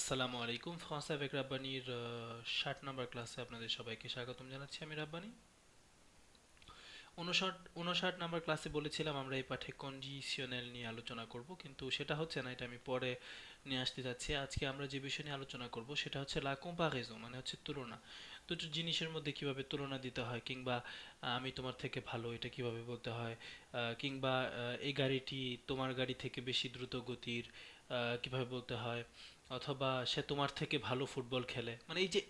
আসসালামু আলাইকুম avec রাব্বানির ষাট নম্বর ক্লাসে আপনাদের সবাইকে স্বাগতম জানাচ্ছি আমি রাব্বানি। উনষাট উনষাট নম্বর ক্লাসে বলেছিলাম আমরা এই পাঠে কন্ডিশনাল নিয়ে আলোচনা করব, কিন্তু সেটা হচ্ছে না, এটা আমি পরে নিয়ে আসতে যাচ্ছি। আজকে আমরা যে বিষয় নিয়ে আলোচনা করব সেটা হচ্ছে লা কম্পারেজো মানে হচ্ছে তুলনা। দুটো জিনিসের মধ্যে কীভাবে তুলনা দিতে হয়, কিংবা আমি তোমার থেকে ভালো, এটা কীভাবে বলতে হয় কিংবা এই গাড়িটি তোমার গাড়ি থেকে বেশি দ্রুত গতির কীভাবে বলতে হয় অথবা সে তোমার থেকে ভালো ফুটবল খেলে। মানে এই যে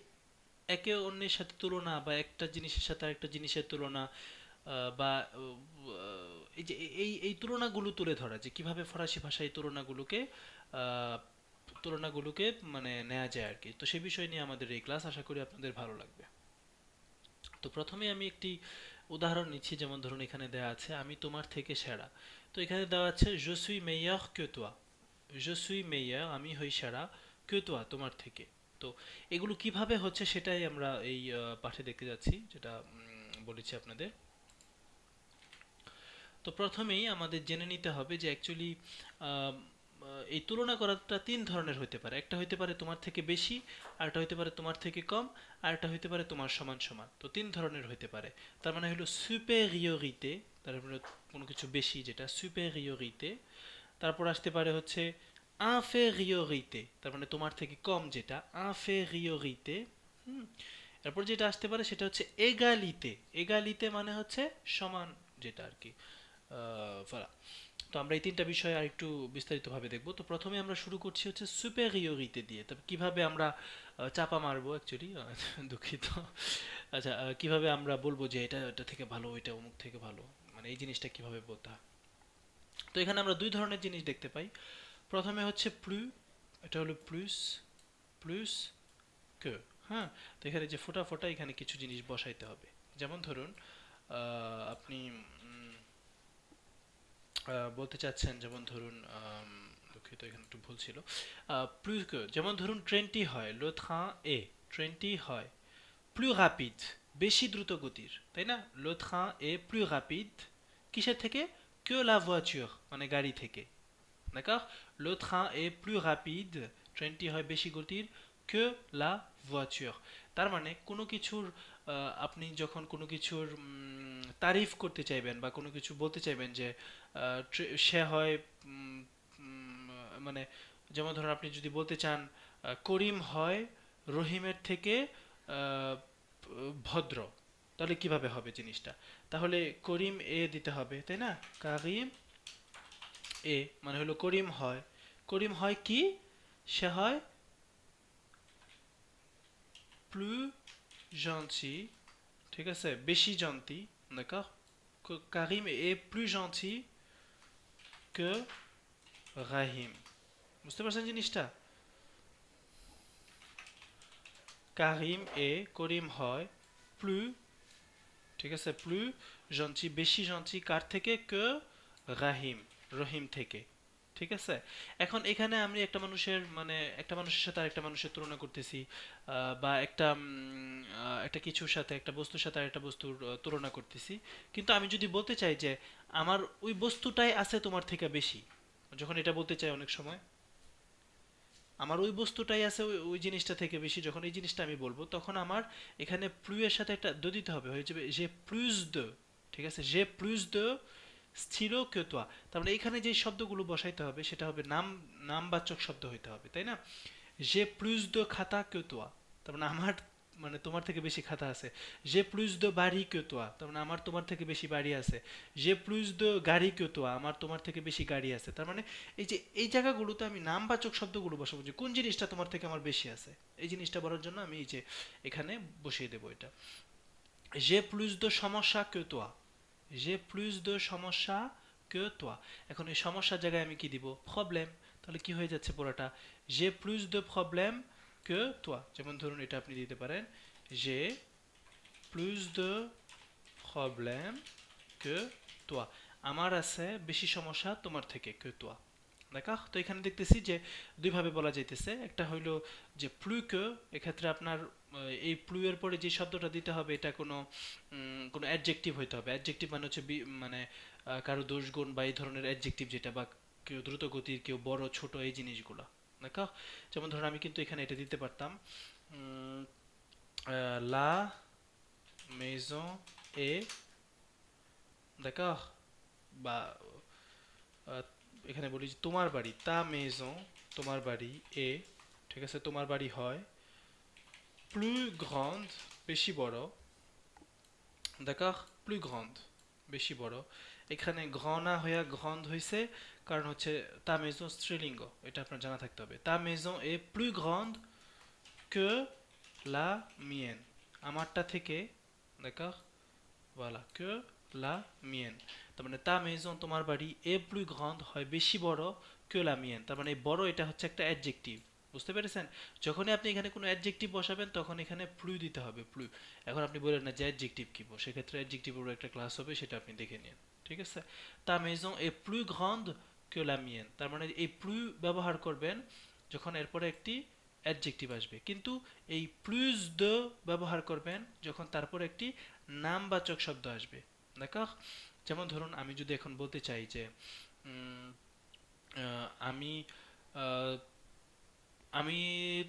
একে অন্যের সাথে তুলনা বা একটা জিনিসের সাথে আরেকটা জিনিসের তুলনা বা এই যে এই এই তুলনাগুলো তুলে ধরা যে কীভাবে ফরাসি ভাষায় এই তুলনাগুলোকে তুলনাগুলোকে মানে নেওয়া যায় আর কি। তো সেই বিষয় নিয়ে আমাদের এই ক্লাস আশা করি আপনাদের ভালো লাগবে। তো প্রথমে আমি একটি উদাহরণ নিচ্ছি, যেমন ধরুন এখানে দেওয়া আছে, আমি তোমার থেকে সেরা। তো এখানে দেওয়া আছে meilleur que toi je meilleur, আমি হই সেরা, que toi, তোমার থেকে। তো এগুলো কীভাবে হচ্ছে সেটাই আমরা এই পাঠে দেখতে যাচ্ছি, যেটা বলেছি আপনাদের। তো প্রথমেই আমাদের জেনে নিতে হবে যে অ্যাকচুয়ালি এই তুলনা করাটা তিন ধরনের হতে পারে। একটা হতে পারে তোমার থেকে বেশি আরেকটা হতে পারে তোমার থেকে কম আরেকটা হতে পারে তোমার সমান সমান। তো তিন ধরনের হতে পারে। তার মানে হলো সুপেরিয়রিতে তার মানে কোনো কিছু বেশি, যেটা সুপেরিয়রিতে তারপর আসতে পারে হচ্ছে ইনফেরিয়রিতে তার মানে তোমার থেকে কম যেটা ইনফেরিয়রিতে হুম? এরপর যেটা আসতে পারে সেটা হচ্ছে এগালিতে এগালিতে মানে হচ্ছে সমান যেটা আর কি। voilà. তো আমরা এই তিনটা বিষয় আর একটু বিস্তারিতভাবে দেখব। তো প্রথমে আমরা শুরু করছি হচ্ছে সুপেরিয়রিতে দিয়ে। তবে কীভাবে আমরা চাপা মারবো অ্যাকচুয়ালি দুঃখিত। আচ্ছা কীভাবে আমরা বলব যে এটা এটা থেকে ভালো, এটা অমুক থেকে ভালো? মানে এই জিনিসটা কীভাবে হয় তো এখানে আমরা দুই ধরনের জিনিস দেখতে পাই। প্রথমে হচ্ছে প্লু, এটা হলো প্লুস প্লুস কে হ্যাঁ? তো এখানে যে ফোটা ফোটা এখানে কিছু জিনিস বসাইতে হবে। যেমন ধরুন আপনি বলতে চাচ্ছেন, যেমন ধরুন দুঃখিত, এখানে একটু ভুল ছিল। প্লুস কে, যেমন ধরুন ট্রেনটি হয়, লো ট্রান এ, ট্রেনটি হয় প্লু রাপিড বেশি দ্রুত গতির, তাই না? লো ট্রান এ প্লু রাপিড কিসের থেকে? Que la voiture মানে গাড়ি থেকে d'accord? Le train est plus rapide ট্রেনটি হয় বেশি গতির que la voiture. তার মানে কোনো কিছুর আপনি যখন কোনো কিছুর তারিফ করতে চাইবেন বা কোনো কিছু বলতে চাইবেন যে সে হয় মানে যেমন ধরুন আপনি যদি বলতে চান করিম হয় রহিমের থেকে ভদ্র তাহলে কীভাবে হবে জিনিসটা? তাহলে করিম এ দিতে হবে, তাই না? কারিম এ মানে হলো করিম হয়। করিম হয় কি? সে হয় প্লু জন্টি ঠিক আছে? বেশি Que- কারিম est plus gentil que রাহিম। বুঝতে পারছেন জিনিসটা? কারিম এ, করিম হয় প্লু ঠিক আছে? প্লু জন্টি বেশি জন্টি কার থেকে? কে, রাহিম, রহিম থেকে। ঠিক আছে? এখন এখানে আমি একটা মানুষের মানে একটা মানুষের সাথে আরেকটা মানুষের তুলনা করতেছি বা একটা একটা কিছুর সাথে, একটা বস্তুর সাথে আরেকটা বস্তুর তুলনা করতেছি। কিন্তু আমি যদি বলতে চাই যে, আমার ওই বস্তুটাই আছে তোমার থেকে বেশি, যখন এটা বলতে চাই অনেক সময়। আমার ওই বস্তুটাই আছে, ওই ওই জিনিসটা থেকে বেশি যখন এই জিনিসটা আমি বলব, তখন আমার এখানে প্লু এর সাথে একটা দ দিতে হবে। হয়ে যাবে যে প্লুস দ, ঠিক আছে? যে প্লুস দ স্থির কেতোয়া। তার মানে এখানে যে শব্দগুলো বসাইতে হবে, সেটা হবে নাম, নামবাচক শব্দ হইতে হবে, তাই না? যে প্লুস দ খাতা কেতোয়া। তার মানে আমার মানে তোমার থেকে বেশি খাতা আছে। যে প্লুস দ বাড়ি কে তোয়া তার মানে আমার তোমার থেকে বেশি বাড়ি আছে। যে প্লুস দ গাড়ি কে তোয়া আমার তোমার থেকে বেশি গাড়ি আছে। তার মানে এই যে, এই জায়গাগুলোতে আমি নামবাচক শব্দগুলো বসাবো যে, কোন জিনিসটা তোমার থেকে আমার বেশি আছে? এই জিনিসটা বলার জন্য আমি এই যে, এখানে বসিয়ে দেবো এটা। যে প্লুস দ সমস্যা কে তোয়া যে প্লুস দ সমস্যা কে তোয়া এখন এই সমস্যার জায়গায় আমি কি দিব? প্রবলেম তাহলে কি হয়ে যাচ্ছে পুরোটা? যে প্লুস দ প্রবলেম কে তোয়া যেমন ধরুন এটা আপনি দিতে পারেন। যে প্লুস দ প্রবলেম কে তোয়া আমার আছে বেশি সমস্যা তোমার থেকে কে তোয়া d'accord? তো এখানে দেখতেছি যে দুইভাবে বলা যাইতেছে। একটা হইল যে প্লু কে এক্ষেত্রে আপনার এই প্লু এর পরে যে শব্দটা দিতে হবে, এটা কোনো কোনো অ্যাডজেক্টিভ হইতে হবে। অ্যাডজেক্টিভ মানে হচ্ছে মানে কারও দোষ, গুণ বা এই ধরনের অ্যাডজেক্টিভ যেটা বা কেউ দ্রুত গতির, কেউ বড়, ছোট এই জিনিসগুলো। দেখো যেমন ধরুন আমি কিন্তু এখানে এটা দিতে পারতাম। La maison est d'accord বা এখানে বলি যে তোমার বাড়ি, তা মেজন তোমার বাড়ি, এ, ঠিক আছে, তোমার বাড়ি হয় plus grande, বেশি বড় d'accord plus grande, বেশি বড়। এখানে grand না হইয়া grande হইছে, কারণ হচ্ছে তা মেজন স্ত্রীলিঙ্গ, এটা আপনার জানা থাকতে হবে। তা মেজন এ, plus grande que la mienne. আমারটা থেকে d'accord? Voilà. Que la mienne. তার মানে তা মেজন তোমার বাড়ি এ প্লু গ্রান্ড হয় বেশি বড় que la mienne. তার মানে বড় এটা হচ্ছে একটা অ্যাডজেক্টিভ বুঝতে পেরেছেন যখনই আপনি এখানে কোনো অ্যাডজেক্টিভ বসাবেন তখন এখানে প্লু দিতে হবে প্লু এখন আপনি বলেন না যে অ্যাডজেক্টিভ কি সেক্ষেত্রে অ্যাডজেক্টিভের একটা ক্লাস হবে সেটা আপনি দেখে নিন ঠিক আছে তা মেজন এ প্লু que la mienne. তার মানে এই প্লু ব্যবহার করবেন যখন এরপরে একটি অ্যাডজেক্টিভ আসবে। কিন্তু এই প্লুস de ব্যবহার করবেন যখন তারপর একটি নামবাচক শব্দ আসবে। দেখো, যেমন ধরুন আমি যদি এখন বলতে চাই যে আমি আমি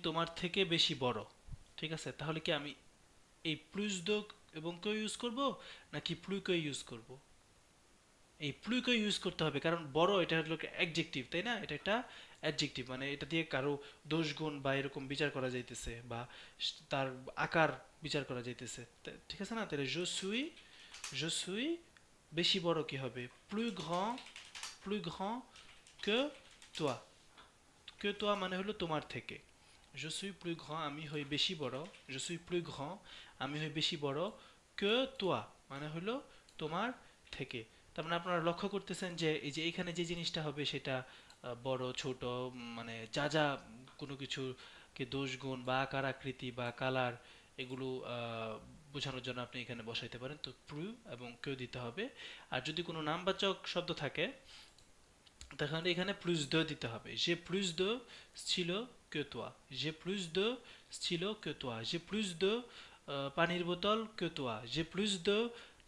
তোমার থেকে বেশি বড়, ঠিক আছে? তাহলে কি আমি এই প্লুস দ এবং কে ইউজ করব নাকি প্লু কে ইউজ করব? এই প্লু কে ইউজ করতে হবে। কারণ বড় এটা হলো অ্যাডজেক্টিভ তাই না? এটা একটা অ্যাডজেক্টিভ মানে এটা দিয়ে কারও দোষ গুণ বা এরকম বিচার করা যাইতেছে বা তার আকার বিচার করা যাইতেছে। ঠিক আছে না? তাহলে je suis je suis বেশি বড় কি হবে? plus grand plus grand que toi que toi মানে হলো তোমার থেকে। je suis plus grand, আমি হই বেশি বড়। je suis plus grand, আমি হই বেশি বড় que toi মানে হলো তোমার থেকে। তার মানে আপনারা লক্ষ্য করতেছেন যে এই যে এখানে যে জিনিসটা হবে সেটা বড়, ছোট মানে যা যা কোনো কিছু কে দোষ গুণ বা আকার, আকৃতি বা কালার এগুলো বোঝানোর জন্য আপনি এখানে বসাইতে পারেন। তো প্রু এবং কেউ দিতে হবে। আর যদি কোনো নামবাচক শব্দ থাকে, তাহলে এখানে প্লুস দ দিতে হবে। যে প্লুস দ ছিল কে তোয়া যে প্লুস দ ছিল কে তোয়া যে প্লুস দ পানির বোতল কে তোয়া যে প্লুস দ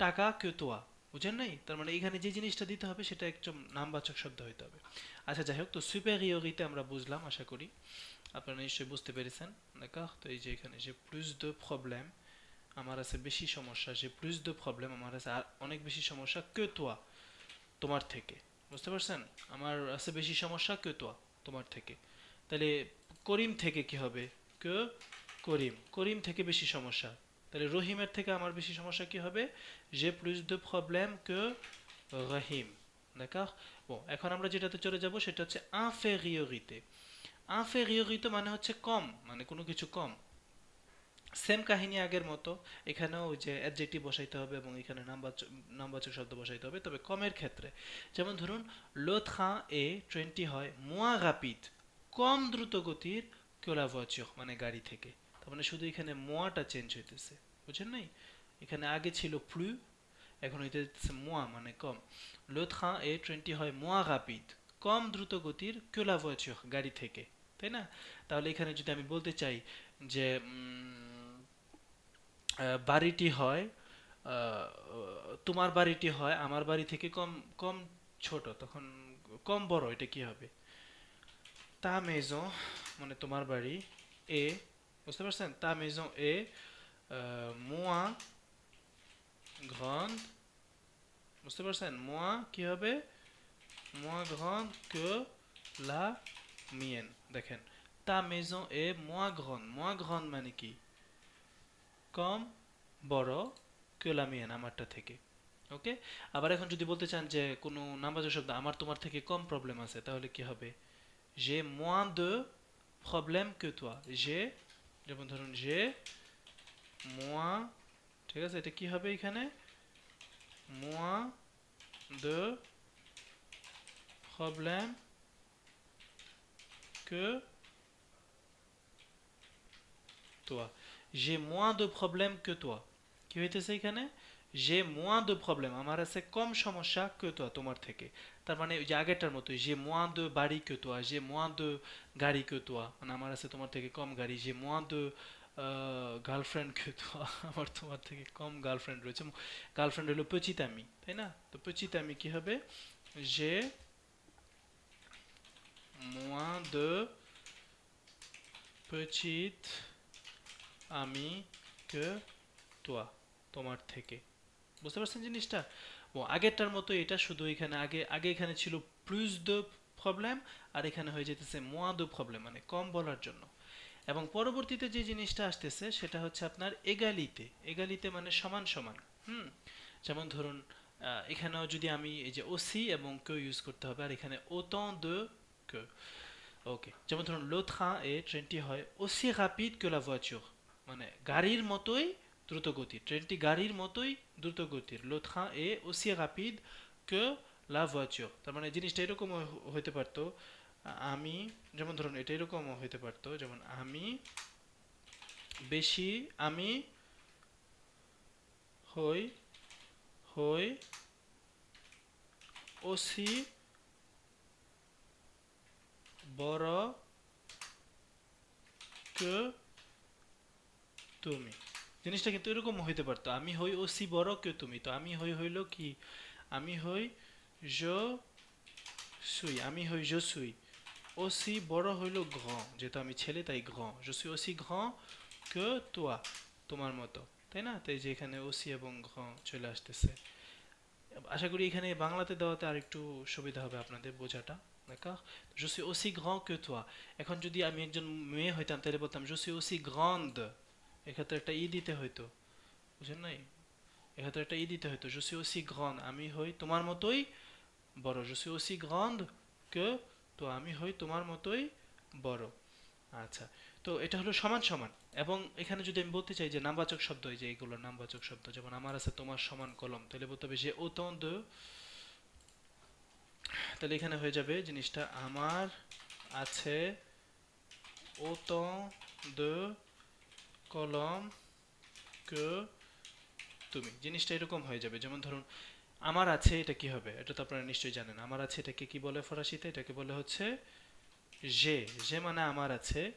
টাকা কে তোয়া বুঝেন নাই? তার মানে এখানে যে জিনিসটা দিতে হবে, সেটা একদম নামবাচক শব্দ হইতে হবে। আচ্ছা যাই হোক, তো সুপেরিয়রিতে আমরা বুঝলাম, আশা করি। আপনারা নিশ্চয়ই বুঝতে পেরেছেন। d'accord? তো এই যে এখানে যে প্লুস দ প্রবলেম আমার আছে বেশি সমস্যা। যে প্লুস দ প্রবলেম আমার আছে আর অনেক বেশি সমস্যা কে তোয়া তোমার থেকে। বুঝতে পারছেন? আমার আছে বেশি সমস্যা কে তোয়া তোমার থেকে। তাহলে করিম থেকে কি হবে? কে করিম। করিম থেকে বেশি সমস্যা। তাহলে রহিমের থেকে আমার বেশি সমস্যা কি হবে? যে প্লুস de প্রবলেম que রহিম d'accord? Bon, এখন আমরা যেটাতে চলে যাব সেটা হচ্ছে infériorité. Infériorité মানে হচ্ছে কম মানে কোনো কিছু কম। সেম কাহিনী আগের মতো। এখানেও যে অ্যাডজেক্টিভ বসাইতে হবে এবং এখানে নামবাচক নামবাচক শব্দ বসাইতে হবে, তবে কমের ক্ষেত্রে। যেমন ধরুন লো train এ ট্রেনটি হয়, moins rapide, কম দ্রুত গতির voiture মানে গাড়ি থেকে। তার মানে শুধু এখানে মোয়াটা চেঞ্জ হইতেছে বুঝছেন নাই? এখানে আগে ছিল প্লু, এখন হইতেছে মোয়া মানে কম। লো train এ ট্রেনটি হয় মোয়া rapide কম দ্রুত গতির que la গাড়ি থেকে, তাই না? তাহলে এখানে যদি আমি বলতে চাই যে বাড়িটি হয় তোমার বাড়িটি হয়, আমার বাড়ি থেকে কম কম ছোট, তখন কম বড়, এটা কি হবে? তা মেজন মানে তোমার বাড়ি, এ বুঝতে পারছেন তা মেজন এ moins grande বুঝতে পারছেন moins কি হবে moins grande que la mienne দেখেন তা মেজন এ moins grande moins grande মানে কি কম বড় que la mienne আমারটা থেকে ওকে আবার এখন যদি বলতে চান যে কোনো নামবাচক শব্দ আমার তোমার থেকে কম প্রবলেম আছে তাহলে কি হবে j'ai moins de problème que toi j'ai যেমন ধরুন j'ai moins ঠিক আছে এটা কি হবে এখানে moins de problème que toi j'ai moins de problème que toi কি হইতেছে এখানে যে moins de problème আমার আছে কম সমস্যা que toi তোমার থেকে তার মানে ওই যে আগেরটার মতো, যে de বাড়ি que toi যে de গাড়ি que toi মানে আমার আছে তোমার থেকে কম গাড়ি, যে de গার্লফ্রেন্ড que toi আমার তোমার থেকে কম গার্লফ্রেন্ড রয়েছে। গার্লফ্রেন্ড হলো ami তাই না? তো ami কি হবে? যে moins petite আমি que toi তোমার থেকে। বুঝতে পারছেন জিনিসটা? ও আগেরটার মতো এটা শুধু এখানে আগে আগে এখানে ছিল প্লুস de প্রবলেম আর এখানে হয়ে যেতেছে মোয়া প্রবলেম মানে কম বলার জন্য। এবং পরবর্তীতে যে জিনিসটা আসতেছে, সেটা হচ্ছে আপনার এগালিতে। এগালিতে মানে সমান সমান, হুম? যেমন ধরুন এখানেও যদি আমি এই যে ওসি এবং কে ইউজ করতে হবে, আর এখানে autant de que ওকে যেমন ধরুন লো ট্রান এ ট্রেনটি হয় rapide que la voiture মানে গাড়ির মতোই দ্রুত গতির ট্রেনটি গাড়ির মতোই দ্রুত গতির লো ট্রান এ aussi rapide que la voiture তার মানে জিনিসটা এরকম হইতে পারতো, আমি, যেমন ধরুন এটা এরকমও হইতে পারতো, যেমন আমি বেশি, আমি হই হই aussi বড় que তুমি। জিনিসটা কিন্তু এরকম হইতে পারতো। আমি হই ওসি বড় কে তুমি? তো আমি হই হইল কি? আমি হই je সুই, আমি হই জ সুই। ও সি বড় হইল grand যেহেতু আমি ছেলে, তাই grand je suis aussi grand que toi তোমার মতো। তাই না? তাই যে এখানে ওসি এবং grand চলে আসতেছে। আশা করি এখানে বাংলাতে দেওয়াতে আর একটু সুবিধা হবে আপনাদের বোঝাটা। je suis aussi grand que toi এখন যদি আমি একজন মেয়ে হইতাম তাহলে বলতাম suis aussi grande এক্ষেত্রে একটা ই দিতে হইতো, বুঝেন নাই? এক্ষেত্রে একটা ই দিতে হইতো suis aussi grande, আমি হই তোমার মতোই বড়। Suis aussi grande que toi আমি হই তোমার মতোই বড়। আচ্ছা তো এটা হলো সমান সমান। এবং এখানে যদি আমি বলতে চাই যে নামবাচক শব্দ, এই যে এইগুলো নামবাচক শব্দ, যেমন আমার আছে তোমার সমান কলম, তাহলে বলতে হবে যে de, তাহলে এখানে হয়ে যাবে জিনিসটা, আমার আছে de কলম que তুমি। জিনিসটা এরকম হয়ে যাবে। যেমন ধরুন, আমার আছে এটা কি হবে? এটা তো আপনারা নিশ্চয়ই জানেন। আমার আছে এটাকে কি বলে ফরাসিতে? এটাকে বলে হচ্ছে যে। যে মানে আমার আছে।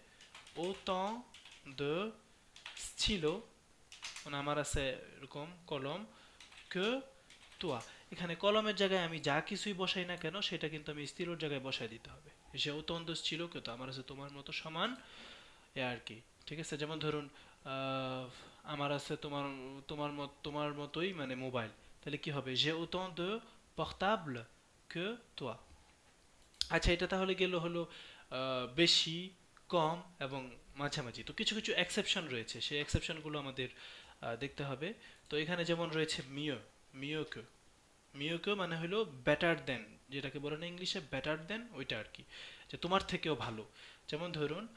autant de ছিল। মানে আমার আছে এরকম কলম que তোয়া। এখানে কলমের জায়গায় আমি যা কিছুই বসাই না কেন, সেটা কিন্তু আমি স্থিরর জায়গায় বসাই দিতে হবে। de stylo que toi আমার আছে তোমার মতো সমান এ আর কি। ঠিক আছে? যেমন ধরুন আমার আছে তোমার তোমার মত, তোমার মতোই মানে মোবাইল তাহলে কি হবে? যে autant de portable que আচ্ছা এটা তাহলে গেল হলো বেশি, কম এবং মাঝামাঝি। তো কিছু কিছু এক্সেপশন রয়েছে। সেই এক্সেপশনগুলো আমাদের দেখতে হবে। তো এখানে যেমন রয়েছে মিও মিওকে মিওকে মানে হলো বেটার দেন যেটাকে বলে না ইংলিশে বেটার দেন ওইটা আর কি। যে তোমার থেকেও ভালো। যেমন ধরুন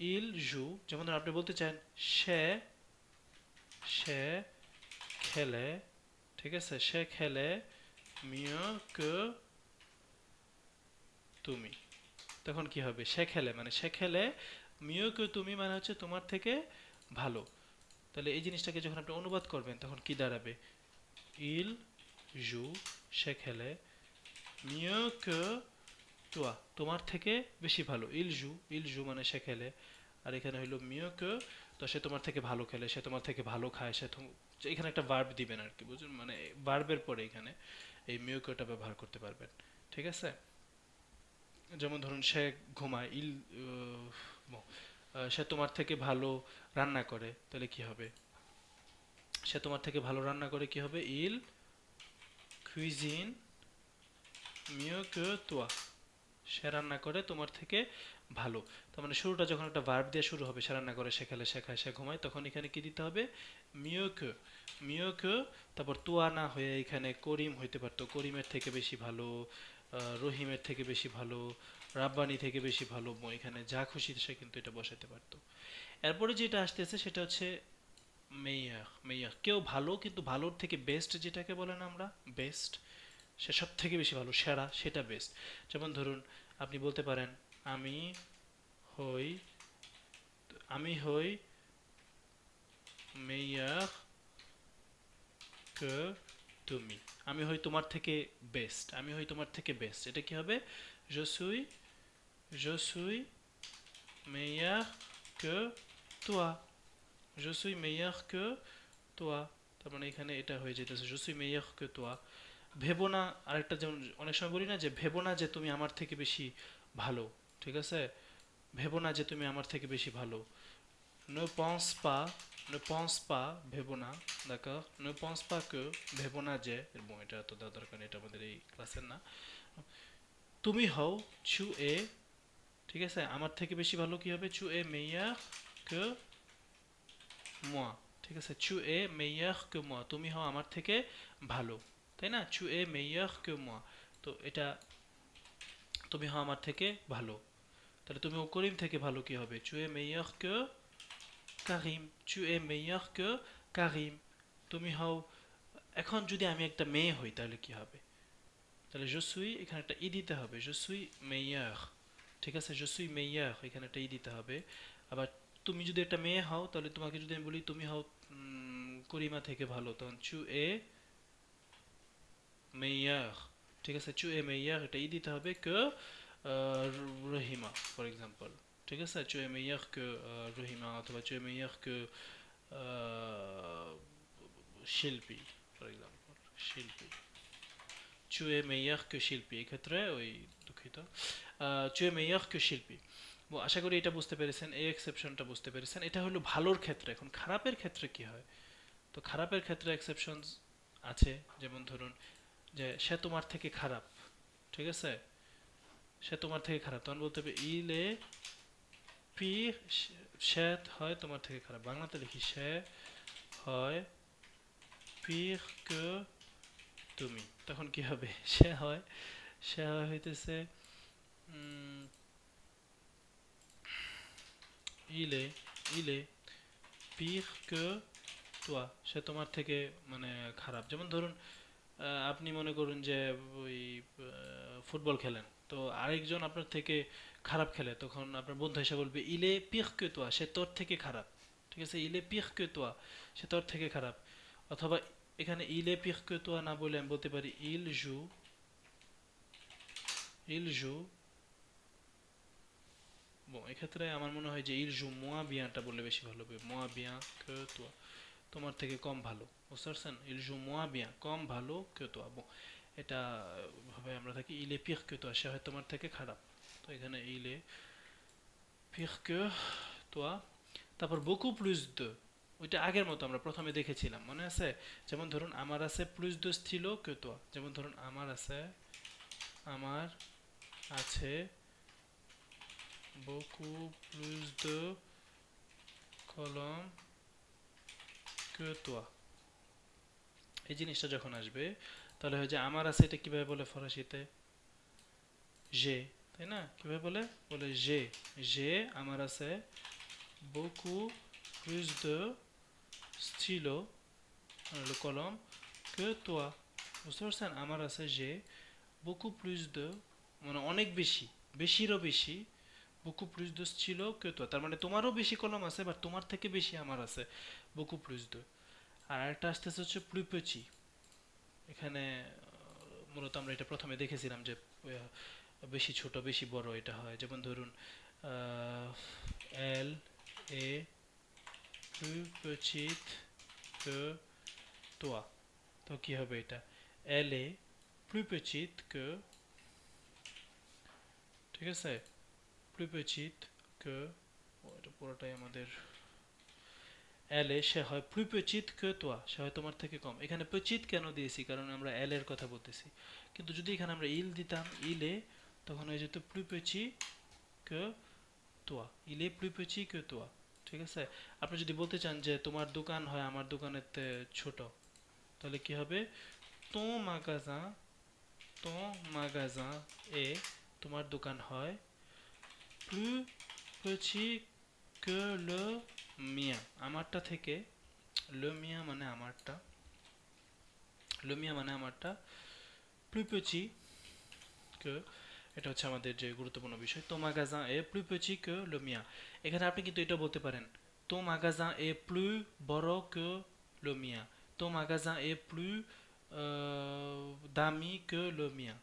ইল জু, যেমন আপনি বলতে চান, সে সে খেলে, ঠিক আছে? সে খেলে মিও কে তুমি। তখন কি হবে? সে খেলে মানে সে খেলে মিও কে তুমি মানে হচ্ছে তোমার থেকে ভালো। তাহলে এই জিনিসটাকে যখন আপনি অনুবাদ করবেন, তখন কি দাঁড়াবে? ইল জু, সে খেলে মিও কে তোয়া তোমার থেকে বেশি ভালো। ইল জু ইল জু মানে সে খেলে। আর এখানে হইল মিও তো সে তোমার থেকে ভালো খেলে, সে তোমার থেকে ভালো খায়, সে এখানে একটা ভার্ব দিবেন আর কি বুঝুন মানে ভার্বের পরে এখানে এই মিও ব্যবহার করতে পারবেন। ঠিক আছে? যেমন ধরুন, সে ঘুমায়, ইল সে তোমার থেকে ভালো রান্না করে, তাহলে কি হবে? সে তোমার থেকে ভালো রান্না করে কি হবে? ইল মিও কে তোয়া সে রান্না করে তোমার থেকে ভালো। তার মানে শুরুটা যখন একটা ভার্ব দিয়ে শুরু হবে, সে রান্না করে, সে খেলে, সে খায়, সে ঘুমায়, তখন এখানে কি দিতে হবে? মিও কে মিও কে তারপর তোয়া না হয়ে এখানে করিম হইতে পারতো। করিমের থেকে বেশি ভালো রহিমের থেকে বেশি ভালো, রাব্বানি থেকে বেশি ভালো এখানে যা খুশি সে কিন্তু এটা বসাতে পারতো। এরপরে যেটা আসতেছে সেটা হচ্ছে মেয়ার মেয়ার কেউ ভালো কিন্তু ভালোর থেকে বেস্ট যেটাকে বলেন আমরা? বেস্ট সে সব থেকে বেশি ভালো, সেরা, সেটা বেস্ট যেমন ধরুন আপনি বলতে পারেন, আমি হই আমি হই মেয়ার তুমি। আমি হই তোমার থেকে বেস্ট আমি হই তোমার থেকে বেস্ট এটা কি হবে? Je suis, je কে তোয়া que toi কে toi তার মানে এখানে এটা হয়ে যেতেছে je suis কে toi ভেবো না, আরেকটা যেমন অনেক সময় বলি না যে, ভেবো না যে তুমি আমার থেকে বেশি ভালো, ঠিক আছে? ভেবো না যে তুমি আমার থেকে বেশি ভালো। নো pense পা ne pense পা ভেবো না, d'accord? Ne pense pas que ভেবো না যে এবং এটা তো দেওয়া দরকার এটা আমাদের এই ক্লাসের না। তুমি হও চু এ ঠিক আছে? আমার থেকে বেশি ভালো কি হবে? চু এ meilleur que মোয়া ঠিক আছে? চু এ meilleur কে মোয়া তুমি হও আমার থেকে ভালো। তাই না? চু এ meilleur que moi তো এটা তুমি হও আমার থেকে ভালো। তাহলে তুমি ও করিম থেকে ভালো কি হবে? চু এ meilleur que কারিম। চু এ meilleur que কারিম। তুমি হও, এখন যদি আমি একটা মেয়ে হই তাহলে কি হবে? তাহলে suis এখানে একটা ই দিতে হবে। Suis meilleur ঠিক আছে? Suis meilleur এখানে একটা ই দিতে হবে। আবার তুমি যদি একটা মেয়ে হও, তাহলে তোমাকে যদি আমি বলি, তুমি হও করিমা থেকে ভালো। তখন চু এ meilleur. ঠিক আছে? চু এ meilleur এটা দিতে হবে euh, রহিমা ফর এক্সাম্পল ঠিক আছে? চু এ que euh, রহিমা অথবা চু এ que euh, শিল্পী ফর এক্সাম্পল শিল্পী। চু এ meilleur que শিল্পী এক্ষেত্রে ওই দুঃখিত। চু এ meilleur que শিল্পী। আশা করি এটা বুঝতে পেরেছেন এই এক্সেপশনটা বুঝতে পেরেছেন। এটা হলো ভালোর ক্ষেত্রে। এখন খারাপের ক্ষেত্রে কি হয়? তো খারাপের ক্ষেত্রে এক্সেপশনস আছে। যেমন ধরুন যে সে তোমার থেকে খারাপ, ঠিক আছে? সে তোমার থেকে খারাপ। তখন বলতে হবে, ইলে পি সে হয় তোমার থেকে খারাপ। বাংলাতে লিখি, সে হয় পির কে তুমি। তখন কি হবে? সে হয় সে হয় হইতেছে ইলে est pire que toi সে তোমার থেকে মানে খারাপ। যেমন ধরুন আপনি মনে করুন যে ওই ফুটবল খেলেন, তো আরেকজন আপনার থেকে খারাপ খেলে, তখন আপনার বন্ধু এসে বলবে, ইলে পির কে তোয়া, সে তোর থেকে খারাপ। ঠিক আছে? ইলে পির কে তোয়া, সে তোর থেকে খারাপ। অথবা এখানে ইলে পির কে তোয়া না বলে আমি বলতে পারি, ইল জু ইল জু এক্ষেত্রে আমার মনে হয় যে ইল জু মোয়া বিয়াটা বললে বেশি ভালো হবে। মোয়া বিয়া কে তোয়া। তোমার থেকে কম ভালো। বুঝতে পারছেন ইল জু মোয়া কম ভালো কে তোয়া bon এটা ভাবে আমরা থাকি ইলে পির কে তোয়া সে হয় তোমার থেকে খারাপ। তো এখানে ইলে পির কে তোয়া তারপর beaucoup plus de ওইটা আগের মতো আমরা প্রথমে দেখেছিলাম। মনে আছে? যেমন ধরুন, আমার আছে প্লুস দো স্থিল কে তোয়া যেমন ধরুন, আমার আছে আমার আছে beaucoup plus de colonnes toi এই জিনিসটা যখন আসবে, তাহলে হয় যে আমার আছে এটা কীভাবে বলে ফরাসিতে? যে, তাই না? কীভাবে বলে? বলে যে। যে আমার আছে beaucoup plus de stylo হলো কলম, que বুঝতে পারছেন? আমার আছে যে, beaucoup plus de মানে অনেক বেশি, বেশিরও বেশি, beaucoup plus de stylo, que toi তার মানে তোমারও বেশি কলম আছে বা তোমার থেকে বেশি আমার আছে। Beaucoup plus de আর আরেকটা আসতেছে হচ্ছে petit এখানে মূলত আমরা এটা প্রথমে দেখেছিলাম যে বেশি ছোট বেশি বড় এটা হয়। যেমন ধরুন এল এ petite toi তো কি হবে এটা? এল এ plus que ঠিক আছে? plus que ও, এটা পুরোটাই আমাদের এলে সে হয় প্রিপচিত কে সে হয় তোমার থেকে কম। এখানে প্রচিত কেন দিয়েছি? কারণ আমরা এলের কথা বলতেছি। কিন্তু যদি এখানে আমরা ইল দিতাম, ইলে তখন হয়ে যেত প্রিপচি কে তোয়া ইলে প্রিপচি কে তোয়া ঠিক আছে? আপনি যদি বলতে চান যে তোমার দোকান হয় আমার দোকানের ছোট, তাহলে কি হবে? তো মাগাজা তো মাগাজা এ তোমার দোকান হয় প্রিপচি কে লো mien আমারটা থেকে mien মানে আমারটা mien মানে আমারটা petit que এটা হচ্ছে আমাদের যে গুরুত্বপূর্ণ বিষয় তো est plus petit que le এখানে আপনি কিন্তু এটা বলতে পারেন তো magasin est plus বড় le mien তো est plus euh, দামি কে mien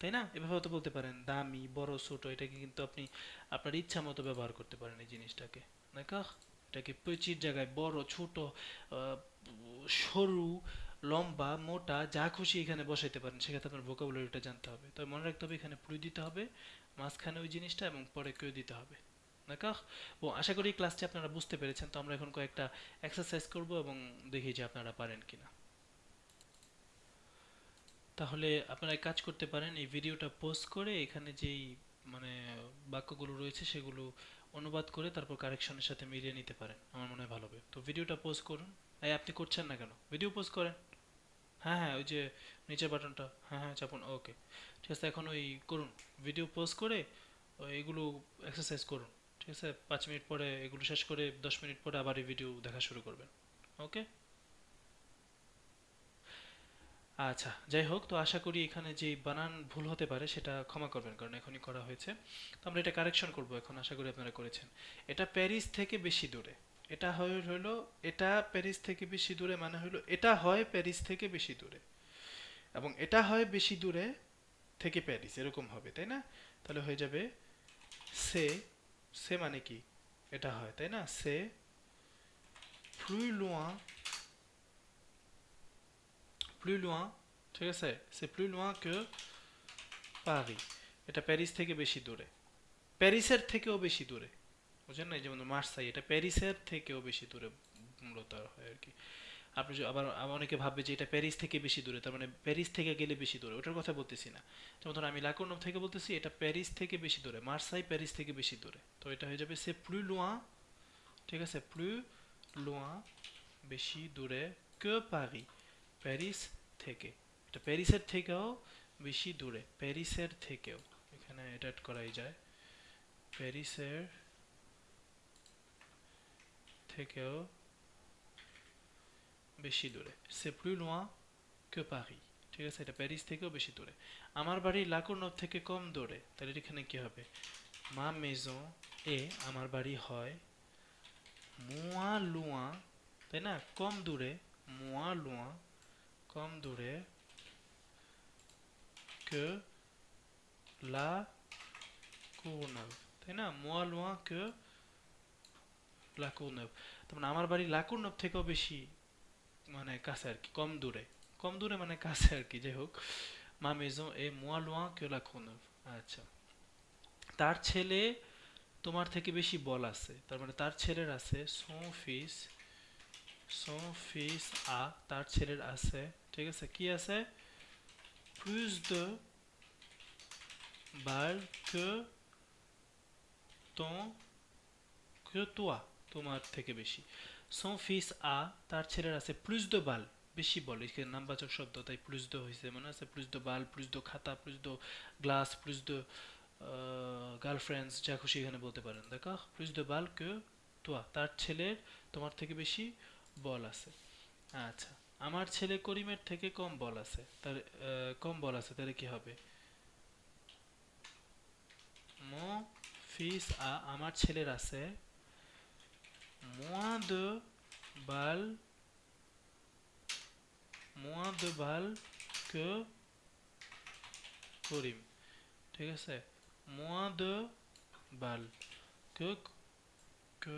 তাই না? এভাবে তো বলতে পারেন দামি বড় ছোট এটাকে কিন্তু আপনি আপনার ইচ্ছা মতো ব্যবহার করতে পারেন এই জিনিসটাকে। d'accord এটাকে পেচির জায়গায় বড়, ছোট সরু, লম্বা, মোটা, যা খুশি এখানে বসাইতে পারেন। সেক্ষেত্রে আপনার ভোকাবুলারিটা জানতে হবে। তবে মনে রাখতে হবে, এখানে প্লু দিতে হবে, মাঝখানে ওই জিনিসটা এবং পরে কেউ দিতে হবে। d'accord bon আশা করি ক্লাসটি আপনারা বুঝতে পেরেছেন। তো আমরা এখন কয়েকটা এক্সারসাইজ করব এবং দেখি যে আপনারা পারেন কিনা। তাহলে আপনারা কাজ করতে পারেন, এই ভিডিওটা পোস্ট করে এখানে যেই মানে বাক্যগুলো রয়েছে সেগুলো অনুবাদ করে তারপর কারেকশনের সাথে মিলিয়ে নিতে পারেন। আমার মনে হয় ভালো হবে। তো ভিডিওটা পোস্ট করুন। এই আপনি করছেন না কেন? ভিডিও পোস্ট করেন। হ্যাঁ হ্যাঁ ওই যে নিচের বাটনটা হ্যাঁ হ্যাঁ চাপুন। ওকে ঠিক আছে, এখন ওই করুন। ভিডিও পোস্ট করে এগুলো এক্সারসাইজ করুন। ঠিক আছে, পাঁচ মিনিট পরে এগুলো শেষ করে দশ মিনিট পরে আবার এই ভিডিও দেখা শুরু করবেন। ওকে আচ্ছা যাই হোক, তো আশা করি এখানে যে বানান ভুল হতে পারে সেটা ক্ষমা করবেন, কারণ এখনই করা হয়েছে। তো আমরা এটা কারেকশন করব এখন, আশা করি আপনারা করেছেন। এটা প্যারিস থেকে বেশি দূরে। এটা হয় হলো এটা প্যারিস থেকে বেশি দূরে মানে হলো এটা হয় প্যারিস থেকে বেশি দূরে। এবং এটা হয় বেশি দূরে থেকে প্যারিস, এরকম হবে, তাই না? তাহলে হয়ে যাবে সে সে মানে কি? এটা হয়, তাই না? সে ফ্রুই loin plus loin, ঠিক আছে? সে plus loin que পারি এটা প্যারিস থেকে বেশি দূরে। প্যারিসের থেকেও বেশি দূরে। বুঝছেন না? যেমন মার্সাই এটা প্যারিসের থেকেও বেশি দূরে মূলত হয় আর কি। আপনি আবার অনেকে ভাববে যে এটা প্যারিস থেকে বেশি দূরে, তার মানে প্যারিস থেকে গেলে বেশি দূরে। ওটার কথা বলতেছি না। যেমন ধরুন, আমি লাকোর্নভ থেকে বলতেছি, এটা প্যারিস থেকে বেশি দূরে। মার্সাই প্যারিস থেকে বেশি দূরে। তো এটা হয়ে যাবে সে প্লু লোয়া ঠিক আছে? প্লু লোয়া বেশি দূরে কে পারি প্যারিস থেকে। এটা প্যারিসের থেকেও বেশি দূরে, প্যারিসের থেকেও। এখানে add করাই যায়। প্যারিসের থেকেও বেশি দূরে। সে প্লু লোয়া কে পারি ঠিক আছে, এটা প্যারিস থেকেও বেশি দূরে। আমার বাড়ি লাকুর্নভ থেকে কম দূরে। তাহলে এখানে কি হবে? মা মেজো এ আমার বাড়ি হয় মোয়া লুয়া তাই না? কম দূরে মোয়া লুয়া কম দূরে que la Courneuve তাই না? মোয়া লুয়া que la Courneuve তার মানে আমার বাড়ি লাকুর্নভ থেকেও বেশি মানে কাছে আর কি, কম দূরে। কম দূরে মানে কাছে আর কি, যাই হোক। মা মেজন এ মোয়া লোয়া লা Courneuve আচ্ছা। তার ছেলে তোমার থেকে বেশি বল আছে। তার মানে তার ছেলের আছে son fils fils a তার ছেলের আছে ঠিক আছে কি আছে plus de balles que ton que toi তোমার থেকে বেশি son fils a তার ছেলের আছে plus de balles বেশি বল এখানে নামবাচক শব্দ তাই plus de হয়েছে মনে আছে plus de balles plus de খাতা plus de glass plus de girlfriends যা খুশি এখানে বলতে পারেন দেখো plus de balles que toi তার ছেলের তোমার থেকে বেশি বল আছে। আচ্ছা আমার ছেলে করিমের থেকে কম বল আছে। তার কম বল আছে, তাহলে কি হবে? মো, ফিস, আ, আমার ছেলের আছে। বাল মোয়া দ বাল ক করিম। ঠিক আছে? মোয়া দ বাল ক ক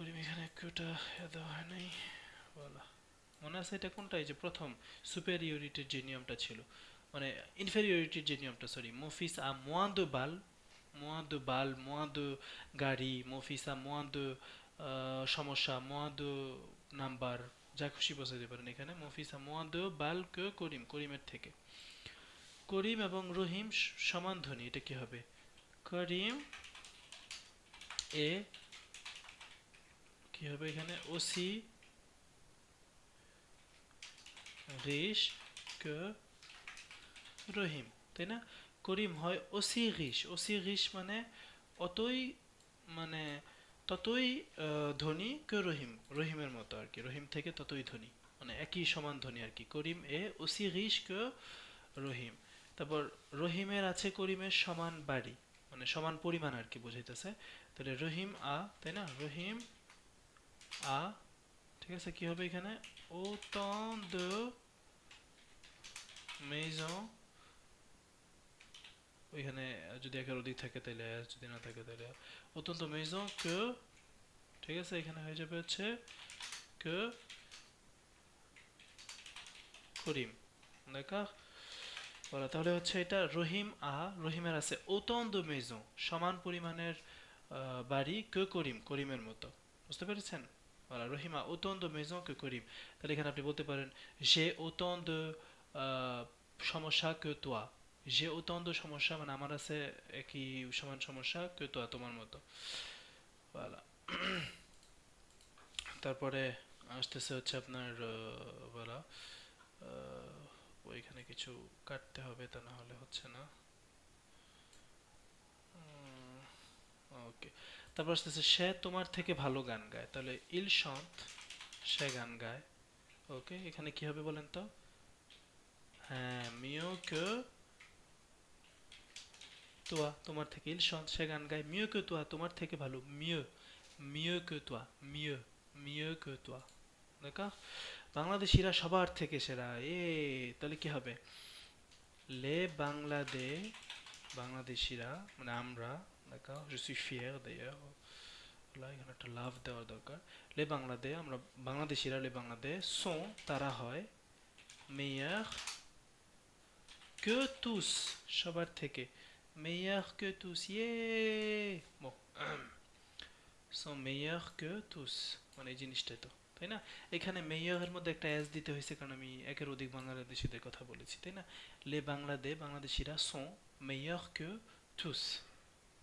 করিম এখানে কেউটা দেওয়া হয় নাই বলা মনে আছে এটা কোনটা এই যে প্রথম সুপেরিয়রিটির যে নিয়মটা ছিল। মানে ইনফেরিয়রিটির যে নিয়মটা সরি মফিস আ মোয়া দো বাল মোয়া দো বাল মোয়া দো গাড়ি মফিস আ মোয়া দো সমস্যা মোয়া দো নাম্বার যা খুশি বসাতে পারেন এখানে। মফিসা মোয়া দো বাল কে করিম, করিমের থেকে। করিম এবং রহিম সমান ধ্বনি, এটা কি হবে? করিম এ কি হবে এখানে? ওসি রিশ কে রহিম, তাই না? করিম হয় ওসি রিশ। ওসি রিশ মানে অতই মানে ততই ধনী কে রহিম। রহিমের মতো আর কি। রহিম থেকে ততই ধনী। মানে একই সমান ধনী আর কি। করিম এ ওসি রিশ কে রহিম। তারপর রহিমের আছে করিমের সমান বাড়ি। মানে সমান পরিমাণ আর কি বোঝাইতেছে। তাহলে রহিম আ, তাই না? রহিম আ, ঠিক আছে, কি হবে এখানে? autant ওইখানে যদি একের অধিক থাকে তাহলে যদি না থাকে তাহলে অত্যন্ত ঠিক আছে, এখানে হয়ে যাবে হচ্ছে করিম। দেখা। তাহলে হচ্ছে এটা রহিম আ, রহিমের আছে। de maison সমান পরিমাণের বাড়ি কে করিম, করিমের মতো। বুঝতে পেরেছেন? বলা Rahima autant de maison que করিম তাহলে এখানে আপনি বলতে পারেন j'ai autant de সমস্যা que toi. J'ai autant সমস্যা মানে আমার আছে একই সমান সমস্যা que toi তোমার মতো বলা তারপরে আসতেছে হচ্ছে আপনার বলা ওইখানে কিছু কাটতে হবে তা না হলে হচ্ছে না ওকে তারপর আসতেছে, সে তোমার থেকে ভালো গান গায়। তাহলে ইল শন্ত সে গান গায়। ওকে, এখানে কি হবে বলেন তো? হ্যাঁ মিও কে তোয়া তোমার থেকে ইল শন্ত সে গান গায়। মিও কে তোয়া তোমার থেকে ভালো। মিও মিও কে তোয়া মিও মিও কে তোয়া। d'accord বাংলাদেশিরা সবার থেকে সেরা। এ, তাহলে কি হবে? লে বাংলাদে, বাংলাদেশিরা মানে আমরা d'accord je suis fier d'ailleurs là এখানে একটা লাভ দেওয়ার দরকার লে বাংলাদে আমরা বাংলাদেশিরা লে বাংলাদে sont তারা হয় meilleur que tous সবার থেকে meilleur que tous yeah bon sont meilleurs que tous মানে এই জিনিসটাই তো তাই না এখানে মেয়রের মধ্যে একটা এস দিতে হয়েছে কারণ আমি একের অধিক বাংলাদেশিদের কথা বলেছি তাই না লে বাংলাদেশ বাংলাদেশিরা সো মেয়র কে টুস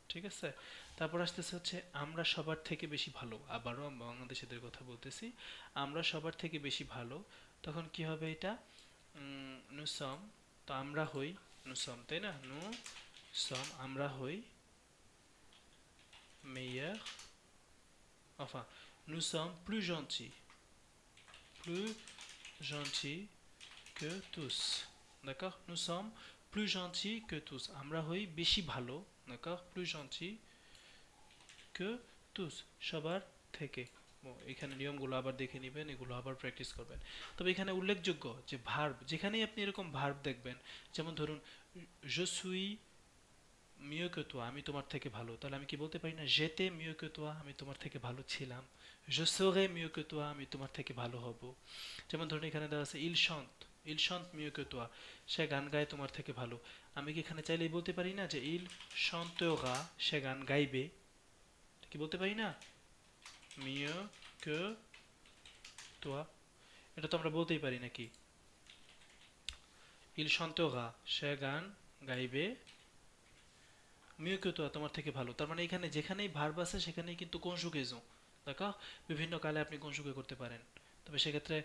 ঠিক আছে? তারপর আসতেছে হচ্ছে, আমরা সবার থেকে বেশি ভালো। আবারও বাংলাদেশিদের কথা বলতেছি, আমরা সবার থেকে বেশি ভালো। তখন কি হবে এটা? নুসম, তো আমরা হই, নুসম, তাই না? নু সম আমরা হই meilleur enfin, nous sommes plus gentils plus gentils que tous, d'accord? Nous sommes plus gentils আমরা হই বেশি ভালো d'accord plus gentils que tous, সবার থেকে। এখানে নিয়মগুলো আবার দেখে নেবেন, এগুলো আবার প্র্যাকটিস করবেন। তবে এখানে উল্লেখযোগ্য যে ভার্ব যেখানেই আপনি এরকম ভার্ব দেখবেন, যেমন ধরুন que toi আমি তোমার থেকে ভালো তাহলে আমি কি বলতে পারি না mieux que toi আমি তোমার থেকে ভালো ছিলাম que toi আমি তোমার থেকে ভালো হব যেমন ধরুন এখানে দেওয়া আছে, il il chante mieux que সে গান গায় তোমার থেকে ভালো। আমি কি এখানে চাইলেই বলতে পারি না যে ইল il chantera সে গান গাইবে? কি বলতে পারি না? mieux que toi এটা তো আমরা বলতেই পারি নাকি? ইল il chantera সে গান গাইবে। মিeux que toi তোমার থেকে ভালো। তার মানে এখানে যেখানেই ভার্ব আছে সেখানেই কিন্তু কনজুগেজম দেখা, বিভিন্ন কালে আপনি কনজুগে করতে পারেন। তবে সেক্ষেত্রে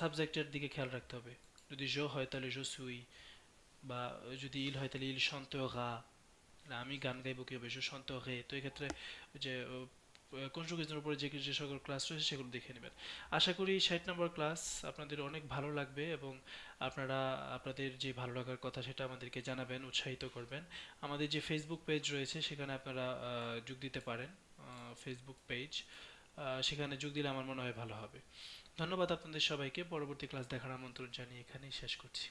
সাবজেক্টের দিকে খেয়াল রাখতে হবে। যদি জো হয় তাহলে জো সুই, বা যদি ইল হয় তাহলে ইল সন্ত গা। আমি গান গাইবো কি হবে জো সন্ত রে তো এক্ষেত্রে যে কনজুগেশনের উপরে যে যে সকল ক্লাস রয়েছে সেগুলো দেখে নেবেন। আশা করি ষাট নম্বর ক্লাস আপনাদের অনেক ভালো লাগবে এবং আপনারা, আপনাদের যে ভালো লাগার কথা সেটা আমাদেরকে জানাবেন, উৎসাহিত করবেন। আমাদের যে ফেসবুক পেজ রয়েছে সেখানে আপনারা যোগ দিতে পারেন ফেসবুক পেজ সেখানে যোগ দিলে আমার মনে হয় ভালো হবে। ধন্যবাদ আপনাদের সবাইকে। পরবর্তী ক্লাস দেখার আমন্ত্রণ জানিয়ে এখানেই শেষ করছি।